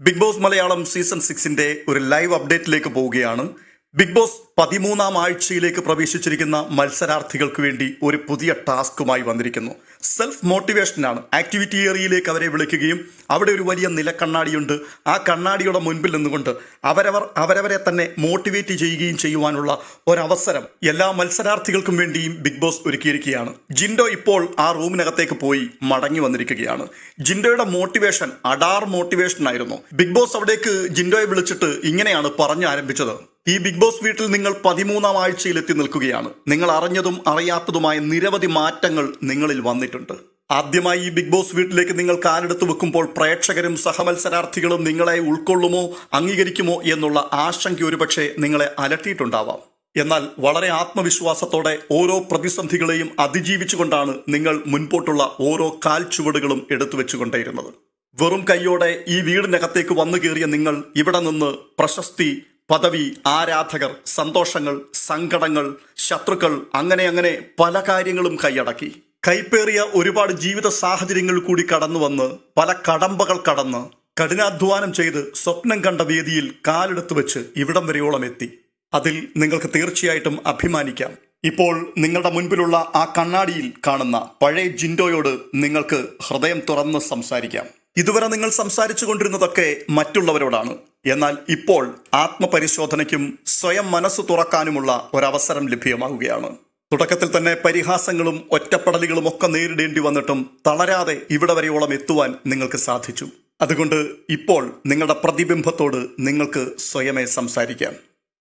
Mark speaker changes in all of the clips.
Speaker 1: Big Boss Malayalam season സിക്സിന്റെ ഒരു live അപ്ഡേറ്റിലേക്ക് പോവുകയാണ്. ബിഗ് ബോസ് പതിമൂന്നാം ആഴ്ചയിലേക്ക് പ്രവേശിച്ചിരിക്കുന്ന മത്സരാർത്ഥികൾക്ക് വേണ്ടി ഒരു പുതിയ ടാസ്കുമായി വന്നിരിക്കുന്നു. സെൽഫ് മോട്ടിവേഷനാണ് ആക്ടിവിറ്റി ഏറിയയിലേക്ക് അവരെ വിളിക്കുകയും അവിടെ ഒരു വലിയ നിലക്കണ്ണാടിയുണ്ട്. ആ കണ്ണാടിയുടെ മുൻപിൽ നിന്നുകൊണ്ട് അവരവർ അവരവരെ തന്നെ മോട്ടിവേറ്റ് ചെയ്യുകയും ചെയ്യുവാനുള്ള ഒരവസരം എല്ലാ മത്സരാർത്ഥികൾക്കും വേണ്ടിയും ബിഗ് ബോസ് ഒരുക്കിയിരിക്കുകയാണ്. ജിൻഡോ ഇപ്പോൾ ആ റൂമിനകത്തേക്ക് പോയി മടങ്ങി വന്നിരിക്കുകയാണ്. ജിൻഡോയുടെ മോട്ടിവേഷൻ അഡാർ മോട്ടിവേഷൻ ആയിരുന്നു ബിഗ് ബോസ് അവിടേക്ക് ജിൻഡോയെ വിളിച്ചിട്ട് ഇങ്ങനെയാണ് പറഞ്ഞു ആരംഭിച്ചത്. ഈ ബിഗ് ബോസ് വീട്ടിൽ നിങ്ങൾ പതിമൂന്നാം ആഴ്ചയിൽ എത്തി നിൽക്കുകയാണ്. നിങ്ങൾ അറിഞ്ഞതും അറിയാത്തതുമായ നിരവധി മാറ്റങ്ങൾ നിങ്ങളിൽ വന്നിട്ടുണ്ട്. ആദ്യമായി ഈ ബിഗ് ബോസ് വീട്ടിലേക്ക് നിങ്ങൾ കാലെടുത്ത് വെക്കുമ്പോൾ പ്രേക്ഷകരും സഹമത്സരാർത്ഥികളും നിങ്ങളെ ഉൾക്കൊള്ളുമോ അംഗീകരിക്കുമോ എന്നുള്ള ആശങ്ക ഒരുപക്ഷെ നിങ്ങളെ അലട്ടിയിട്ടുണ്ടാവാം. എന്നാൽ വളരെ ആത്മവിശ്വാസത്തോടെ ഓരോ പ്രതിസന്ധികളെയും അതിജീവിച്ചുകൊണ്ടാണ് നിങ്ങൾ മുൻപോട്ടുള്ള ഓരോ കാൽ ചുവടുകളും എടുത്തു വെച്ചുകൊണ്ടേയിരുന്നത്. വെറും കൈയോടെ ഈ വീടിനകത്തേക്ക് വന്നു കയറിയ നിങ്ങൾ ഇവിടെ നിന്ന് പ്രശസ്തി പദവി ആരാധകർ സന്തോഷങ്ങൾ സങ്കടങ്ങൾ ശത്രുക്കൾ അങ്ങനെ അങ്ങനെ പല കാര്യങ്ങളും കൈയടക്കി. കൈപ്പേറിയ ഒരുപാട് ജീവിത സാഹചര്യങ്ങൾ കൂടി കടന്നു വന്ന് പല കടമ്പകൾ കടന്ന് കഠിനാധ്വാനം ചെയ്ത് സ്വപ്നം കണ്ട വേദിയിൽ കാലെടുത്തു വെച്ച് ഇവിടം വരെയോളം എത്തി. അതിൽ നിങ്ങൾക്ക് തീർച്ചയായിട്ടും അഭിമാനിക്കാം. ഇപ്പോൾ നിങ്ങളുടെ മുൻപിലുള്ള ആ കണ്ണാടിയിൽ കാണുന്ന പഴയ ജിൻഡോയോട് നിങ്ങൾക്ക് ഹൃദയം തുറന്ന് സംസാരിക്കാം. ഇതുവരെ നിങ്ങൾ സംസാരിച്ചു കൊണ്ടിരുന്നതൊക്കെ മറ്റുള്ളവരോടാണ്. എന്നാൽ ഇപ്പോൾ ആത്മപരിശോധനയ്ക്കും സ്വയം മനസ്സ് തുറക്കാനുമുള്ള ഒരവസരം ലഭ്യമാവുകയാണ്. തുടക്കത്തിൽ തന്നെ പരിഹാസങ്ങളും ഒറ്റപ്പെടലുകളും ഒക്കെ നേരിടേണ്ടി വന്നിട്ടും തളരാതെ ഇവിടെ വരെയോളം എത്തുവാൻ നിങ്ങൾക്ക് സാധിച്ചു. അതുകൊണ്ട് ഇപ്പോൾ നിങ്ങളുടെ പ്രതിബിംബത്തോട് നിങ്ങൾക്ക് സ്വയമേ സംസാരിക്കാം.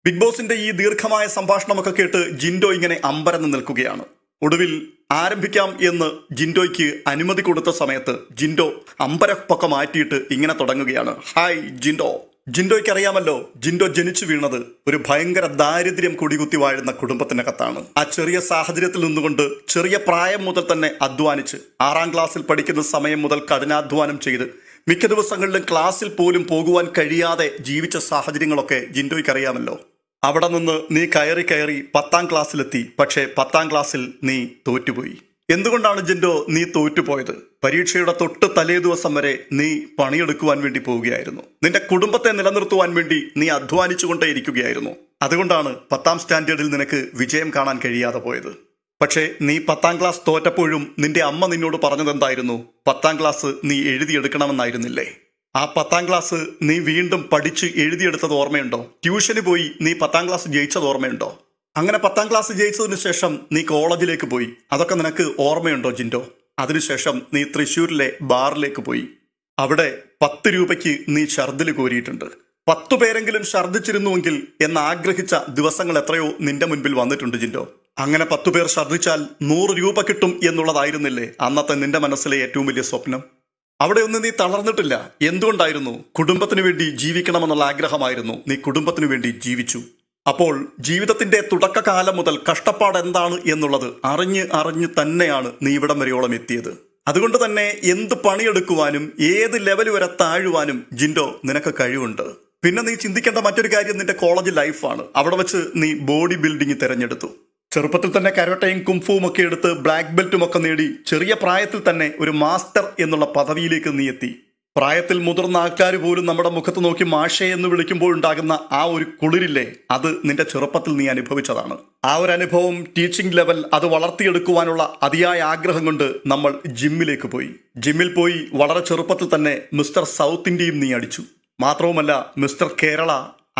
Speaker 1: ബിഗ് ബോസിന്റെ ഈ ദീർഘമായ സംഭാഷണമൊക്കെ കേട്ട് ജിൻഡോ ഇങ്ങനെ അമ്പരന്ന് നിൽക്കുകയാണ്. ഒടുവിൽ ആരംഭിക്കാം എന്ന് ജിൻഡോയ്ക്ക് അനുമതി കൊടുത്ത സമയത്ത് ജിൻഡോ അമ്പരപ്പൊക്കെ മാറ്റിയിട്ട് ഇങ്ങനെ തുടങ്ങുകയാണ്. Hi Jindo. ജിൻഡോയ്ക്ക് അറിയാമല്ലോ ജിൻഡോ ജനിച്ചു വീണത് ഒരു ഭയങ്കര ദാരിദ്ര്യം കുടികുത്തി വാഴുന്ന കുടുംബത്തിന്റെ കുടുംബത്തിനകത്താണ്. ആ ചെറിയ സാഹചര്യത്തിൽ നിന്നുകൊണ്ട് ചെറിയ പ്രായം മുതൽ തന്നെ അധ്വാനിച്ച് ആറാം ക്ലാസ്സിൽ പഠിക്കുന്ന സമയം മുതൽ കഠിനാധ്വാനം ചെയ്ത് മിക്ക ദിവസങ്ങളിലും ക്ലാസ്സിൽ പോലും പോകുവാൻ കഴിയാതെ ജീവിച്ച സാഹചര്യങ്ങളൊക്കെ ജിൻഡോയ്ക്ക് അറിയാമല്ലോ അവിടെ നിന്ന് നീ കയറി കയറി പത്താം ക്ലാസ്സിലെത്തി പക്ഷേ പത്താം ക്ലാസ്സിൽ നീ തോറ്റുപോയി. എന്തുകൊണ്ടാണ് ജിൻഡോ നീ തോറ്റുപോയത്? പരീക്ഷയുടെ തൊട്ട് തലേ ദിവസം വരെ നീ പണിയെടുക്കുവാൻ വേണ്ടി പോവുകയായിരുന്നു. നിന്റെ കുടുംബത്തെ നിലനിർത്തുവാൻ വേണ്ടി നീ അധ്വാനിച്ചുകൊണ്ടേ ഇരിക്കുകയായിരുന്നു അതുകൊണ്ടാണ് പത്താം സ്റ്റാൻഡേർഡിൽ നിനക്ക് വിജയം കാണാൻ കഴിയാതെ പോയത്. പക്ഷേ നീ പത്താം ക്ലാസ് തോറ്റപ്പോഴും നിന്റെ അമ്മ നിന്നോട് പറഞ്ഞതെന്തായിരുന്നു? പത്താം ക്ലാസ് നീ എഴുതിയെടുക്കണമെന്നായിരുന്നില്ലേ? ആ പത്താം ക്ലാസ് നീ വീണ്ടും പഠിച്ച് എഴുതിയെടുത്തത് ഓർമ്മയുണ്ടോ? ട്യൂഷന് പോയി നീ പത്താം ക്ലാസ് ജയിച്ചത് ഓർമ്മയുണ്ടോ? അങ്ങനെ പത്താം ക്ലാസ് ജയിച്ചതിന് ശേഷം നീ കോളേജിലേക്ക് പോയി. അതൊക്കെ നിനക്ക് ഓർമ്മയുണ്ടോ ജിൻഡോ? അതിനുശേഷം നീ തൃശ്ശൂരിലെ ബാറിലേക്ക് പോയി. അവിടെ പത്ത് രൂപയ്ക്ക് നീ ഛർദിൽ കോരിയിട്ടുണ്ട്. പത്തു പേരെങ്കിലും ഛർദ്ദിച്ചിരുന്നുവെങ്കിൽ എന്ന് ആഗ്രഹിച്ച ദിവസങ്ങൾ എത്രയോ നിന്റെ മുൻപിൽ വന്നിട്ടുണ്ട് ജിൻഡോ. അങ്ങനെ പത്തു പേർ ഛർദ്ദിച്ചാൽ നൂറ് രൂപ കിട്ടും എന്നുള്ളതായിരുന്നില്ലേ അന്നത്തെ നിന്റെ മനസ്സിലെ ഏറ്റവും വലിയ സ്വപ്നം? അവിടെ ഒന്നും നീ തളർന്നിട്ടില്ല. എന്തുകൊണ്ടായിരുന്നു? കുടുംബത്തിന് വേണ്ടി ജീവിക്കണമെന്നുള്ള ആഗ്രഹമായിരുന്നു. നീ കുടുംബത്തിന് വേണ്ടി ജീവിച്ചു. അപ്പോൾ ജീവിതത്തിന്റെ തുടക്കകാലം മുതൽ കഷ്ടപ്പാട് എന്താണ് എന്നുള്ളത് അറിഞ്ഞ് അറിഞ്ഞ് തന്നെയാണ് നീ ഇവിടം വരെയോളം എത്തിയത്. അതുകൊണ്ട് തന്നെ എന്ത് പണിയെടുക്കുവാനും ഏത് ലെവൽ വരെ താഴുവാനും ജിൻഡോ നിനക്ക് കഴിവുണ്ട്. പിന്നെ നീ ചിന്തിക്കേണ്ട മറ്റൊരു കാര്യം നിന്റെ കോളേജ് ലൈഫാണ് അവിടെ വെച്ച് നീ ബോഡി ബിൽഡിംഗ് തിരഞ്ഞെടുത്തു. ചെറുപ്പത്തിൽ തന്നെ കരോട്ടയും കുംഫുവും ഒക്കെ എടുത്ത് ബ്ലാക്ക് ബെൽറ്റും ഒക്കെ നേടി ചെറിയ പ്രായത്തിൽ തന്നെ ഒരു മാസ്റ്റർ എന്നുള്ള പദവിയിലേക്ക് നീ എത്തി. പ്രായത്തിൽ മുതിർന്ന ആൾക്കാർ പോലും നമ്മുടെ മുഖത്ത് നോക്കി മാഷെ എന്ന് വിളിക്കുമ്പോൾ ഉണ്ടാകുന്ന ആ ഒരു കുളിരില്ലേ അത് നിന്റെ ചെറുപ്പത്തിൽ നീ അനുഭവിച്ചതാണ്. ആ ഒരു അനുഭവം ടീച്ചിങ് ലെവൽ അത് വളർത്തിയെടുക്കുവാനുള്ള അതിയായ ആഗ്രഹം കൊണ്ട് നമ്മൾ ജിമ്മിലേക്ക് പോയി. ജിമ്മിൽ പോയി വളരെ ചെറുപ്പത്തിൽ തന്നെ മിസ്റ്റർ സൗത്ത് ഇന്ത്യയും നീ അടിച്ചു. മാത്രവുമല്ല മിസ്റ്റർ കേരള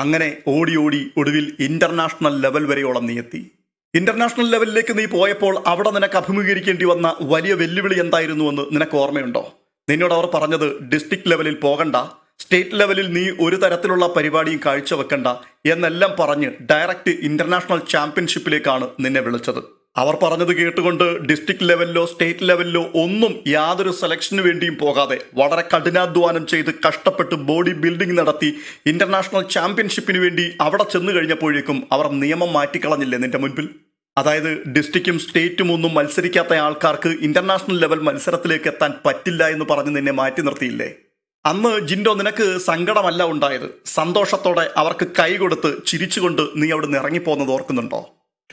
Speaker 1: അങ്ങനെ ഓടി ഓടി ഒടുവിൽ ഇന്റർനാഷണൽ ലെവൽ വരെയോളം നീ എത്തി. ഇന്റർനാഷണൽ ലെവലിലേക്ക് നീ പോയപ്പോൾ അവിടെ നിനക്ക് അഭിമുഖീകരിക്കേണ്ടി വന്ന വലിയ വെല്ലുവിളി എന്തായിരുന്നുവെന്ന് നിനക്ക് ഓർമ്മയുണ്ടോ? നിന്നോട് അവർ പറഞ്ഞത് ഡിസ്ട്രിക്ട് ലെവലിൽ പോകണ്ട സ്റ്റേറ്റ് ലെവലിൽ നീ ഒരു തരത്തിലുള്ള പരിപാടിയും കാഴ്ചവെക്കണ്ട എന്നെല്ലാം പറഞ്ഞ് ഡയറക്റ്റ് ഇന്റർനാഷണൽ ചാമ്പ്യൻഷിപ്പിലേക്കാണ് നിന്നെ വിളിച്ചത്. അവർ പറഞ്ഞത് കേട്ടുകൊണ്ട് ഡിസ്ട്രിക്ട് ലെവലിലോ സ്റ്റേറ്റ് ലെവലിലോ ഒന്നും യാതൊരു സെലക്ഷന് വേണ്ടിയും പോകാതെ വളരെ കഠിനാധ്വാനം ചെയ്ത് കഷ്ടപ്പെട്ട് ബോഡി ബിൽഡിംഗ് നടത്തി ഇന്റർനാഷണൽ ചാമ്പ്യൻഷിപ്പിന് വേണ്ടി അവിടെ ചെന്നു കഴിഞ്ഞപ്പോഴേക്കും അവർ നിയമം മാറ്റിക്കളഞ്ഞില്ലേ നിന്റെ മുൻപിൽ? അതായത് ഡിസ്ട്രിക്റ്റും സ്റ്റേറ്റും ഒന്നും മത്സരിക്കാത്ത ആൾക്കാർക്ക് ഇന്റർനാഷണൽ ലെവൽ മത്സരത്തിലേക്ക് എത്താൻ പറ്റില്ല എന്ന് പറഞ്ഞ് നിന്നെ മാറ്റി നിർത്തിയില്ലേ? അന്ന് ജിൻഡോ നിനക്ക് സങ്കടമല്ല ഉണ്ടായത്? സന്തോഷത്തോടെ അവർക്ക് കൈ കൊടുത്ത് ചിരിച്ചുകൊണ്ട് നീ അവിടെ നിന്ന് ഇറങ്ങിപ്പോകുന്നത് ഓർക്കുന്നുണ്ടോ?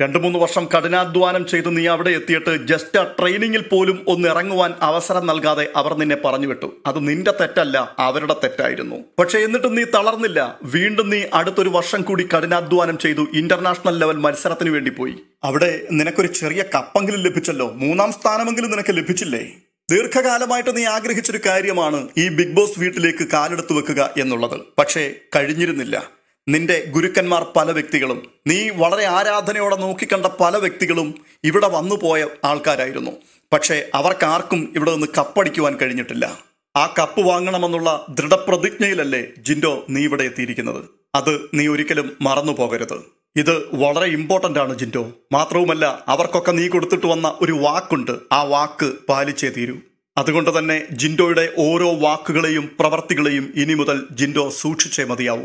Speaker 1: രണ്ടു മൂന്ന് വർഷം കഠിനാധ്വാനം ചെയ്ത് നീ അവിടെ എത്തിയിട്ട് ജസ്റ്റ് ആ ട്രെയിനിങ്ങിൽ പോലും ഒന്ന് ഇറങ്ങുവാൻ അവസരം നൽകാതെ അവർ നിന്നെ പറഞ്ഞു വിട്ടു. അത് നിന്റെ തെറ്റല്ല അവരുടെ തെറ്റായിരുന്നു. പക്ഷെ എന്നിട്ടും നീ തളർന്നില്ല. വീണ്ടും നീ അടുത്തൊരു വർഷം കൂടി കഠിനാധ്വാനം ചെയ്തു ഇന്റർനാഷണൽ ലെവൽ മത്സരത്തിന് വേണ്ടി പോയി. അവിടെ നിനക്കൊരു ചെറിയ കപ്പെങ്കിലും ലഭിച്ചല്ലോ. മൂന്നാം സ്ഥാനമെങ്കിലും നിനക്ക് ലഭിച്ചില്ലേ? ദീർഘകാലമായിട്ട് നീ ആഗ്രഹിച്ചൊരു കാര്യമാണ് ഈ ബിഗ് ബോസ് വീട്ടിലേക്ക് കാലെടുത്തു വെക്കുക എന്നുള്ളത്. പക്ഷേ കഴിഞ്ഞിരുന്നില്ല. നിന്റെ ഗുരുക്കന്മാർ പല വ്യക്തികളും. നീ വളരെ ആരാധനയോടെ നോക്കിക്കണ്ട പല വ്യക്തികളും ഇവിടെ വന്നു പോയ ആൾക്കാരായിരുന്നു. പക്ഷേ അവർക്കാർക്കും ഇവിടെ നിന്ന് കപ്പടിക്കുവാൻ കഴിഞ്ഞിട്ടില്ല. ആ കപ്പ് വാങ്ങണമെന്നുള്ള ദൃഢപ്രതിജ്ഞയിലല്ലേ ജിൻഡോ നീ ഇവിടെ എത്തിയിരിക്കുന്നത്. അത് നീ ഒരിക്കലും മറന്നു പോകരുത്. ഇത് വളരെ ഇമ്പോർട്ടന്റ് ആണ് ജിൻഡോ. മാത്രവുമല്ല അവർക്കൊക്കെ നീ കൊടുത്തിട്ട് വന്ന ഒരു വാക്കുണ്ട്. ആ വാക്ക് പാലിച്ചേ തീരൂ. അതുകൊണ്ട് തന്നെ ജിൻഡോയുടെ ഓരോ വാക്കുകളെയും പ്രവർത്തികളെയും ഇനി മുതൽ ജിൻഡോ സൂക്ഷിച്ചേ മതിയാവൂ.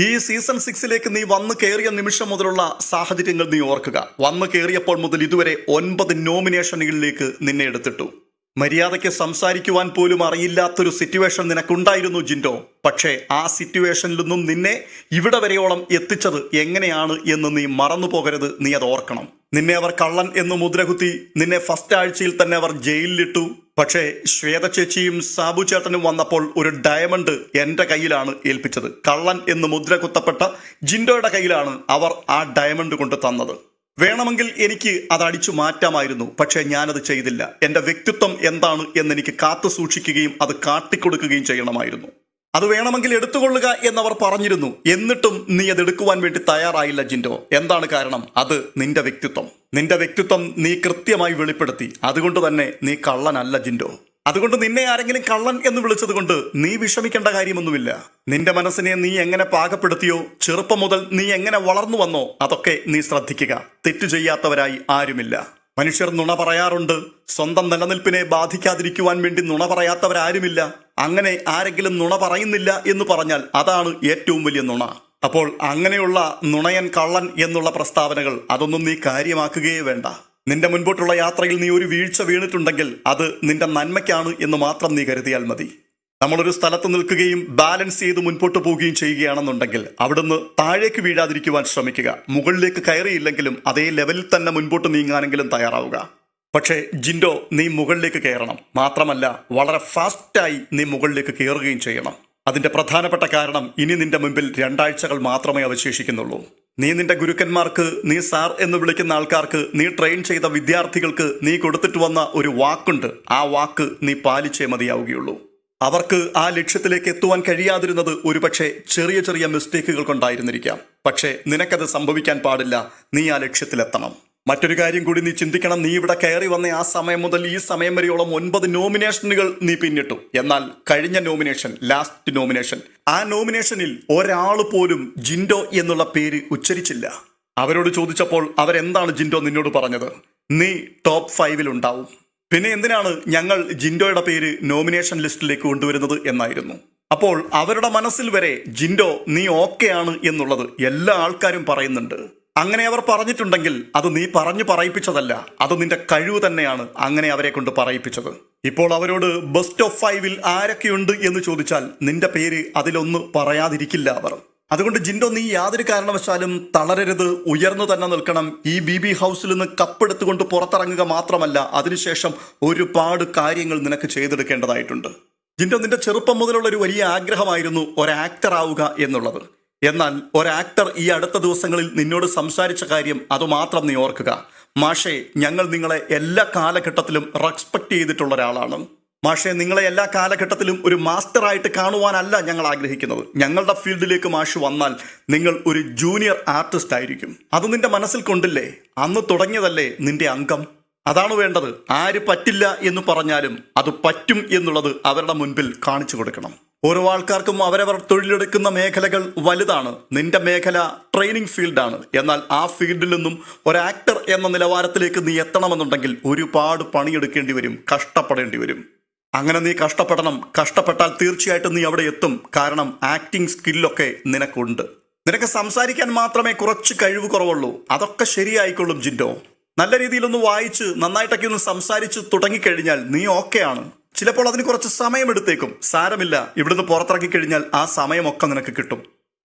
Speaker 1: ഈ സീസൺ സിക്സിലേക്ക് നീ വന്നു കയറിയ നിമിഷം മുതലുള്ള സാഹചര്യങ്ങൾ നീ ഓർക്കുക. വന്നു കയറിയപ്പോൾ മുതൽ ഇതുവരെ ഒൻപത് നോമിനേഷനുകളിലേക്ക് നിന്നെ എടുത്തിട്ടു. മര്യാദയ്ക്ക് സംസാരിക്കുവാൻ പോലും അറിയില്ലാത്തൊരു സിറ്റുവേഷൻ നിനക്കുണ്ടായിരുന്നു ജിൻഡോ. പക്ഷേ ആ സിറ്റുവേഷനിൽ നിന്നും നിന്നെ ഇവിടെ വരെയോളം എത്തിച്ചത് എങ്ങനെയാണ് എന്ന് നീ മറന്നു പോകരുത് നീ അത് ഓർക്കണം. നിന്നെ അവർ കള്ളൻ എന്ന് മുദ്രകുത്തി നിന്നെ ഫസ്റ്റ് ആഴ്ചയിൽ തന്നെ അവർ ജയിലിലിട്ടു. പക്ഷേ ശ്വേത ചേച്ചിയും സാബു ചേട്ടനും വന്നപ്പോൾ ഒരു ഡയമണ്ട് എന്റെ കയ്യിലാണ് ഏൽപ്പിച്ചത്. കള്ളൻ എന്ന് മുദ്ര കുത്തപ്പെട്ട ജിൻഡോയുടെ കയ്യിലാണ് അവർ ആ ഡയമണ്ട് കൊണ്ട് തന്നത്. വേണമെങ്കിൽ എനിക്ക് അത് അടിച്ചു മാറ്റാമായിരുന്നു പക്ഷേ ഞാനത് ചെയ്തില്ല. എന്റെ വ്യക്തിത്വം എന്താണ് എന്ന് എനിക്ക് കാത്തു സൂക്ഷിക്കുകയും അത് കാട്ടിക്കൊടുക്കുകയും ചെയ്യണമായിരുന്നു. അത് വേണമെങ്കിൽ എടുത്തുകൊള്ളുക എന്നവർ പറഞ്ഞിരുന്നു. എന്നിട്ടും നീ അത് എടുക്കുവാൻ വേണ്ടി തയ്യാറായില്ല ജിൻഡോ. എന്താണ് കാരണം? അത് നിന്റെ വ്യക്തിത്വം. നിന്റെ വ്യക്തിത്വം നീ കൃത്യമായി വെളിപ്പെടുത്തി. അതുകൊണ്ട് തന്നെ നീ കള്ളനല്ല ജിൻഡോ. അതുകൊണ്ട് നിന്നെ ആരെങ്കിലും കള്ളൻ എന്ന് വിളിച്ചത് കൊണ്ട് നീ വിഷമിക്കേണ്ട കാര്യമൊന്നുമില്ല. നിന്റെ മനസ്സിനെ നീ എങ്ങനെ പാകപ്പെടുത്തിയോ ചെറുപ്പം മുതൽ നീ എങ്ങനെ വളർന്നു വന്നോ അതൊക്കെ നീ ശ്രദ്ധിക്കുക. തെറ്റു ചെയ്യാത്തവരായി ആരുമില്ല. മനുഷ്യർ നുണ പറയാറുണ്ട് സ്വന്തം നിലനിൽപ്പിനെ ബാധിക്കാതിരിക്കുവാൻ വേണ്ടി നുണ പറയാത്തവരാരുമില്ല. അങ്ങനെ ആരെങ്കിലും നുണ പറയുന്നില്ല എന്ന് പറഞ്ഞാൽ അതാണ് ഏറ്റവും വലിയ നുണ. അപ്പോൾ അങ്ങനെയുള്ള നുണയൻ കള്ളൻ എന്നുള്ള പ്രസ്താവനകൾ അതൊന്നും നീ കാര്യമാക്കുകയേ വേണ്ട. നിന്റെ മുൻപോട്ടുള്ള യാത്രയിൽ നീ ഒരു വീഴ്ച വീണിട്ടുണ്ടെങ്കിൽ അത് നിന്റെ നന്മയ്ക്കാണ് എന്ന് മാത്രം നീ കരുതിയാൽ മതി. നമ്മളൊരു സ്ഥലത്ത് നിൽക്കുകയും ബാലൻസ് ചെയ്ത് മുൻപോട്ട് പോവുകയും ചെയ്യുകയാണെന്നുണ്ടെങ്കിൽ അവിടുന്ന് താഴേക്ക് വീഴാതിരിക്കുവാൻ ശ്രമിക്കുക. മുകളിലേക്ക് കയറിയില്ലെങ്കിലും അതേ ലെവലിൽ തന്നെ മുൻപോട്ട് നീങ്ങാനെങ്കിലും തയ്യാറാവുക. പക്ഷേ ജിൻഡോ നീ മുകളിലേക്ക് കയറണം. മാത്രമല്ല വളരെ ഫാസ്റ്റായി നീ മുകളിലേക്ക് കയറുകയും ചെയ്യണം. അതിന്റെ പ്രധാനപ്പെട്ട കാരണം ഇനി നിന്റെ മുമ്പിൽ രണ്ടാഴ്ചകൾ മാത്രമേ അവശേഷിക്കുന്നുള്ളൂ. നീ നിന്റെ ഗുരുക്കന്മാർക്ക് നീ സാർ എന്ന് വിളിക്കുന്ന ആൾക്കാർക്ക് നീ ട്രെയിൻ ചെയ്ത വിദ്യാർത്ഥികൾക്ക് നീ കൊടുത്തിട്ട് വന്ന ഒരു വാക്കുണ്ട്. ആ വാക്ക് നീ പാലിച്ചേ മതിയാവുകയുള്ളൂ. അവർക്ക് ആ ലക്ഷ്യത്തിലേക്ക് എത്തുവാൻ കഴിയാതിരുന്നത് ഒരുപക്ഷെ ചെറിയ ചെറിയ മിസ്റ്റേക്കുകൾ കൊണ്ടായിരുന്നിരിക്കാം. പക്ഷേ നിനക്കത് സംഭവിക്കാൻ പാടില്ല. നീ ആ ലക്ഷ്യത്തിലെത്തണം. മറ്റൊരു കാര്യം കൂടി നീ ചിന്തിക്കണം. നീ ഇവിടെ കയറി വന്ന ആ സമയം മുതൽ ഈ സമയം വരെയോളം ഒൻപത് നോമിനേഷനുകൾ നീ പിന്നിട്ടു. എന്നാൽ കഴിഞ്ഞ നോമിനേഷൻ ലാസ്റ്റ് നോമിനേഷൻ ആ നോമിനേഷനിൽ ഒരാൾ പോലും ജിൻഡോ എന്നുള്ള പേര് ഉച്ചരിച്ചില്ല. അവരോട് ചോദിച്ചപ്പോൾ അവരെന്താണ് ജിൻഡോ നിന്നോട് പറഞ്ഞത്? നീ ടോപ്പ് ഫൈവിൽ ഉണ്ടാവും. പിന്നെ എന്തിനാണ് ഞങ്ങൾ ജിൻഡോയുടെ പേര് നോമിനേഷൻ ലിസ്റ്റിലേക്ക് കൊണ്ടുവരുന്നത് എന്നായിരുന്നു. അപ്പോൾ അവരുടെ മനസ്സിൽ വരെ ജിൻഡോ നീ ഓക്കെയാണ് എന്നുള്ളത് എല്ലാ ആൾക്കാരും പറയുന്നുണ്ട്. അങ്ങനെ അവർ പറഞ്ഞിട്ടുണ്ടെങ്കിൽ അത് നീ പറഞ്ഞു പറയിപ്പിച്ചതല്ല. അത് നിന്റെ കഴിവ് തന്നെയാണ് അങ്ങനെ അവരെ കൊണ്ട് പറയിപ്പിച്ചത്. ഇപ്പോൾ അവരോട് ബെസ്റ്റ് ഓഫ് ഫൈവിൽ ആരൊക്കെയുണ്ട്? എന്ന് ചോദിച്ചാൽ നിന്റെ പേര് അതിലൊന്ന് പറയാതിരിക്കില്ല അവർ. അതുകൊണ്ട് ജിൻഡോ നീ യാതൊരു കാരണവശാലും തളരരുത്. ഉയർന്നു തന്നെ നിൽക്കണം. ഈ ബി ബി ഹൗസിൽ നിന്ന് കപ്പെടുത്തുകൊണ്ട് പുറത്തിറങ്ങുക മാത്രമല്ല അതിനുശേഷം ഒരുപാട് കാര്യങ്ങൾ നിനക്ക് ചെയ്തെടുക്കേണ്ടതായിട്ടുണ്ട്. ജിൻഡോ നിന്റെ ചെറുപ്പം മുതലുള്ള ഒരു വലിയ ആഗ്രഹമായിരുന്നു ഒരു ആക്ടർ ആവുക എന്നുള്ളത്. എന്നാൽ ഒരാക്ടർ ഈ അടുത്ത ദിവസങ്ങളിൽ നിന്നോട് സംസാരിച്ച കാര്യം അതുമാത്രം നീ ഓർക്കുക. മാഷേ ഞങ്ങൾ നിങ്ങളെ എല്ലാ കാലഘട്ടത്തിലും റെസ്പെക്ട് ചെയ്തിട്ടുള്ള ഒരാളാണ്. മാഷെ നിങ്ങളെ എല്ലാ കാലഘട്ടത്തിലും ഒരു മാസ്റ്ററായിട്ട് കാണുവാനല്ല ഞങ്ങൾ ആഗ്രഹിക്കുന്നത്. ഞങ്ങളുടെ ഫീൽഡിലേക്ക് മാഷ് വന്നാൽ നിങ്ങൾ ഒരു ജൂനിയർ ആർട്ടിസ്റ്റ് ആയിരിക്കും. അത് നിന്റെ മനസ്സിൽ കൊണ്ടില്ലേ? അന്ന് തുടങ്ങിയതല്ലേ നിന്റെ അംഗം? അതാണ് വേണ്ടത്. ആര് പറ്റില്ല എന്ന് പറഞ്ഞാലും അത് പറ്റും എന്നുള്ളത് അവരുടെ മുൻപിൽ കാണിച്ചു കൊടുക്കണം. ഓരോ ആൾക്കാർക്കും അവരവർ തൊഴിലെടുക്കുന്ന മേഖലകൾ വലുതാണ്. നിന്റെ മേഖല ട്രെയിനിങ് ഫീൽഡാണ് എന്നാൽ ആ ഫീൽഡിൽ നിന്നും ഒരു ആക്ടർ എന്ന നിലവാരത്തിലേക്ക് നീ എത്തണമെന്നുണ്ടെങ്കിൽ ഒരുപാട് പണിയെടുക്കേണ്ടി വരും കഷ്ടപ്പെടേണ്ടി വരും. അങ്ങനെ നീ കഷ്ടപ്പെടണം. കഷ്ടപ്പെട്ടാൽ തീർച്ചയായിട്ടും നീ അവിടെ എത്തും. കാരണം ആക്ടിങ് സ്കില്ലൊക്കെ നിനക്കുണ്ട്. നിനക്ക് സംസാരിക്കാൻ മാത്രമേ കുറച്ച് കഴിവ് കുറവുള്ളൂ. അതൊക്കെ ശരിയായിക്കൊള്ളും ജിൻഡോ. നല്ല രീതിയിലൊന്ന് വായിച്ച് നന്നായിട്ടൊക്കെ ഒന്ന് സംസാരിച്ച് തുടങ്ങിക്കഴിഞ്ഞാൽ നീ ഓക്കെയാണ് ചിലപ്പോൾ അതിന് കുറച്ച് സമയമെടുത്തേക്കും. സാരമില്ല. ഇവിടുന്ന് പുറത്തിറക്കി കഴിഞ്ഞാൽ ആ സമയമൊക്കെ നിനക്ക് കിട്ടും.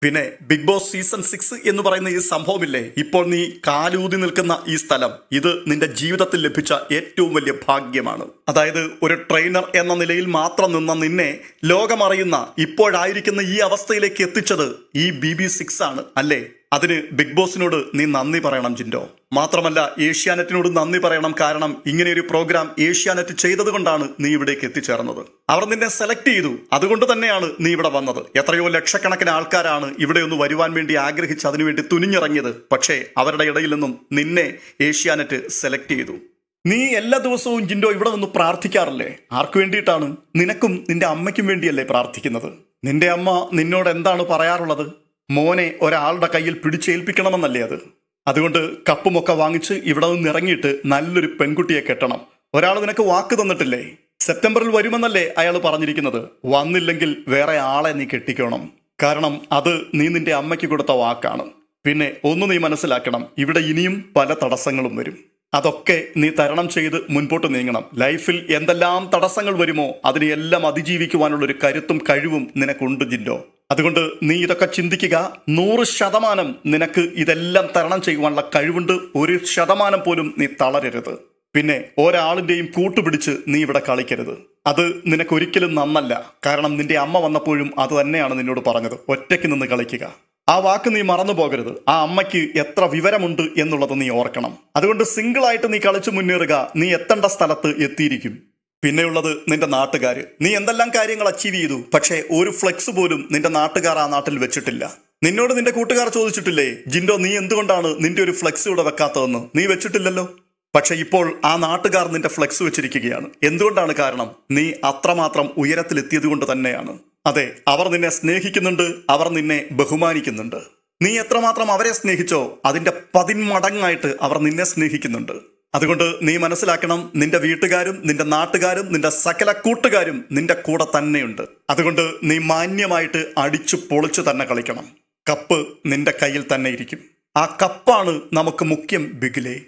Speaker 1: പിന്നെ ബിഗ് ബോസ് സീസൺ സിക്സ് എന്ന് പറയുന്ന ഈ സംഭവമില്ലേ? ഇപ്പോൾ നീ കാലൂതി നിൽക്കുന്ന ഈ സ്ഥലം. ഇത് നിന്റെ ജീവിതത്തിൽ ലഭിച്ച ഏറ്റവും വലിയ ഭാഗ്യമാണ്. അതായത് ഒരു ട്രെയിനർ എന്ന നിലയിൽ മാത്രം നിന്ന നിന്നെ ലോകമറിയുന്ന ഇപ്പോഴായിരിക്കുന്ന ഈ അവസ്ഥയിലേക്ക് എത്തിച്ചത് ഈ ബി ബി സിക്സ് ആണ് അല്ലേ? അതിന് ബിഗ് ബോസിനോട് നീ നന്ദി പറയണം ജിൻഡോ. മാത്രമല്ല ഏഷ്യാനെറ്റിനോട് നന്ദി പറയണം കാരണം ഇങ്ങനെ ഒരു പ്രോഗ്രാം ഏഷ്യാനെറ്റ് ചെയ്തത് കൊണ്ടാണ് നീ ഇവിടേക്ക് എത്തിച്ചേർന്നത്. അവർ നിന്നെ സെലക്ട് ചെയ്തു. അതുകൊണ്ട് തന്നെയാണ് നീ ഇവിടെ വന്നത്. എത്രയോ ലക്ഷക്കണക്കിന് ആൾക്കാരാണ് ഇവിടെ ഒന്ന് വരുവാൻ വേണ്ടി ആഗ്രഹിച്ച് അതിനുവേണ്ടി തുനിഞ്ഞിറങ്ങിയത്. പക്ഷേ അവരുടെ ഇടയിൽ നിന്നും നിന്നെ ഏഷ്യാനെറ്റ് സെലക്ട് ചെയ്തു. നീ എല്ലാ ദിവസവും ജിൻഡോ ഇവിടെ നിന്ന് പ്രാർത്ഥിക്കാറില്ലേ? ആർക്കു വേണ്ടിയിട്ടാണ്? നിനക്കും നിന്റെ അമ്മയ്ക്കും വേണ്ടിയല്ലേ പ്രാർത്ഥിക്കുന്നത്? നിന്റെ അമ്മ നിന്നോട് എന്താണ് പറയാറുള്ളത്? മോനെ ഒരാളുടെ കയ്യിൽ പിടിച്ചേൽപ്പിക്കണമെന്നല്ലേ അത്? അതുകൊണ്ട് കപ്പുമൊക്കെ വാങ്ങിച്ച് ഇവിടെ നിന്ന് ഇറങ്ങിയിട്ട് നല്ലൊരു പെൺകുട്ടിയെ കെട്ടണം. ഒരാൾ നിനക്ക് വാക്ക് തന്നിട്ടില്ലേ? സെപ്റ്റംബറിൽ വരുമെന്നല്ലേ അയാൾ പറഞ്ഞിരിക്കുന്നത്. വന്നില്ലെങ്കിൽ വേറെ ആളെ നീ കെട്ടിക്കണം. കാരണം അത് നീ നിന്റെ അമ്മയ്ക്ക് കൊടുത്ത വാക്കാണ്. പിന്നെ ഒന്ന് നീ മനസ്സിലാക്കണം ഇവിടെ ഇനിയും പല തടസ്സങ്ങളും വരും. അതൊക്കെ നീ തരണം ചെയ്ത് മുൻപോട്ട് നീങ്ങണം. ലൈഫിൽ എന്തെല്ലാം തടസ്സങ്ങൾ വരുമോ അതിനെയെല്ലാം അതിജീവിക്കുവാനുള്ള ഒരു കരുത്തും കഴിവും നിനക്കുണ്ട് ജിൻഡോ. അതുകൊണ്ട് നീ ഇതൊക്കെ ചിന്തിക്കുക. നൂറ് ശതമാനം നിനക്ക് ഇതെല്ലാം തരണം ചെയ്യുവാനുള്ള കഴിവുണ്ട്. ഒരു ശതമാനം പോലും നീ തളരരുത്. പിന്നെ ഒരാളിന്റെയും കൂട്ടുപിടിച്ച് നീ ഇവിടെ കളിക്കരുത്. അത് നിനക്ക് ഒരിക്കലും നന്നല്ല. കാരണം നിന്റെ അമ്മ വന്നപ്പോഴും അത് തന്നെയാണ് നിന്നോട് പറഞ്ഞത്. ഒറ്റയ്ക്ക് നിന്ന് കളിക്കുക. ആ വാക്ക് നീ മറന്നു പോകരുത്. ആ അമ്മയ്ക്ക് എത്ര വിവരമുണ്ട് എന്നുള്ളത് നീ ഓർക്കണം. അതുകൊണ്ട് സിംഗിളായിട്ട് നീ കളിച്ചു മുന്നേറുക. നീ എത്തേണ്ട സ്ഥലത്ത് എത്തിയിരിക്കും. പിന്നെയുള്ളത് നിന്റെ നാട്ടുകാർ നീ എന്തെല്ലാം കാര്യങ്ങൾ അച്ചീവ് ചെയ്തു? പക്ഷേ ഒരു ഫ്ലെക്സ് പോലും നിന്റെ നാട്ടുകാർ ആ നാട്ടിൽ വെച്ചിട്ടില്ല. നിന്നോട് നിന്റെ കൂട്ടുകാർ ചോദിച്ചിട്ടില്ലേ ജിൻഡോ നീ എന്തുകൊണ്ടാണ് നിന്റെ ഒരു ഫ്ലെക്സ് ഇവിടെ വെക്കാത്തതെന്ന്? നീ വെച്ചിട്ടില്ലല്ലോ? പക്ഷെ ഇപ്പോൾ ആ നാട്ടുകാർ നിന്റെ ഫ്ലെക്സ് വെച്ചിരിക്കുകയാണ്. എന്തുകൊണ്ടാണ് കാരണം? നീ അത്രമാത്രം ഉയരത്തിലെത്തിയത് കൊണ്ട് തന്നെയാണ്. അതെ അവർ നിന്നെ സ്നേഹിക്കുന്നുണ്ട് അവർ നിന്നെ ബഹുമാനിക്കുന്നുണ്ട്. നീ എത്രമാത്രം അവരെ സ്നേഹിച്ചോ അതിന്റെ പതിന്മടങ്ങായിട്ട് അവർ നിന്നെ സ്നേഹിക്കുന്നുണ്ട്. അതുകൊണ്ട് നീ മനസ്സിലാക്കണം നിന്റെ വീട്ടുകാരും നിന്റെ നാട്ടുകാരും നിന്റെ സകല കൂട്ടുകാരും നിന്റെ കൂടെ തന്നെയുണ്ട്. അതുകൊണ്ട് നീ മാന്യമായിട്ട് അടിച്ചു പൊളിച്ചു തന്നെ കളിക്കണം. കപ്പ് നിന്റെ കയ്യിൽ തന്നെ ഇരിക്കും. ആ കപ്പാണ് നമുക്ക് മുഖ്യം ബിഗിലേ.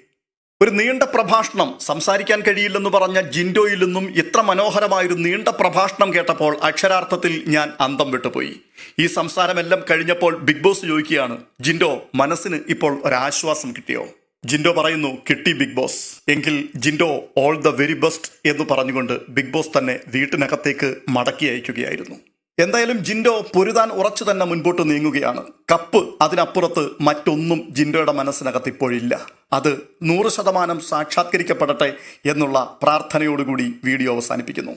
Speaker 1: ഒരു നീണ്ട പ്രഭാഷണം സംസാരിക്കാൻ കഴിയില്ലെന്ന് പറഞ്ഞ ജിൻഡോയിൽ നിന്നും ഇത്ര മനോഹരമായൊരു നീണ്ട പ്രഭാഷണം കേട്ടപ്പോൾ അക്ഷരാർത്ഥത്തിൽ ഞാൻ അന്തം വിട്ടുപോയി. ഈ സംസാരമെല്ലാം കഴിഞ്ഞപ്പോൾ ബിഗ് ബോസ് ചോദിക്കുകയാണ് ജിൻഡോ മനസ്സിന് ഇപ്പോൾ ഒരാശ്വാസം കിട്ടിയോ? ജിൻഡോ പറയുന്നു കിട്ടി ബിഗ് ബോസ്. എങ്കിൽ Jindo all the very best എന്ന് പറഞ്ഞുകൊണ്ട് ബിഗ് ബോസ് തന്നെ വീട്ടിനകത്തേക്ക് മടക്കി അയക്കുകയായിരുന്നു. എന്തായാലും ജിൻഡോ പൊരുതാൻ ഉറച്ചു തന്നെ മുൻപോട്ട് നീങ്ങുകയാണ്. കപ്പ് അതിനപ്പുറത്ത് മറ്റൊന്നും ജിൻഡോയുടെ മനസ്സിനകത്ത് ഇപ്പോഴില്ല. അത് നൂറ് ശതമാനം സാക്ഷാത്കരിക്കപ്പെടട്ടെ എന്നുള്ള പ്രാർത്ഥനയോടുകൂടി വീഡിയോ അവസാനിപ്പിക്കുന്നു.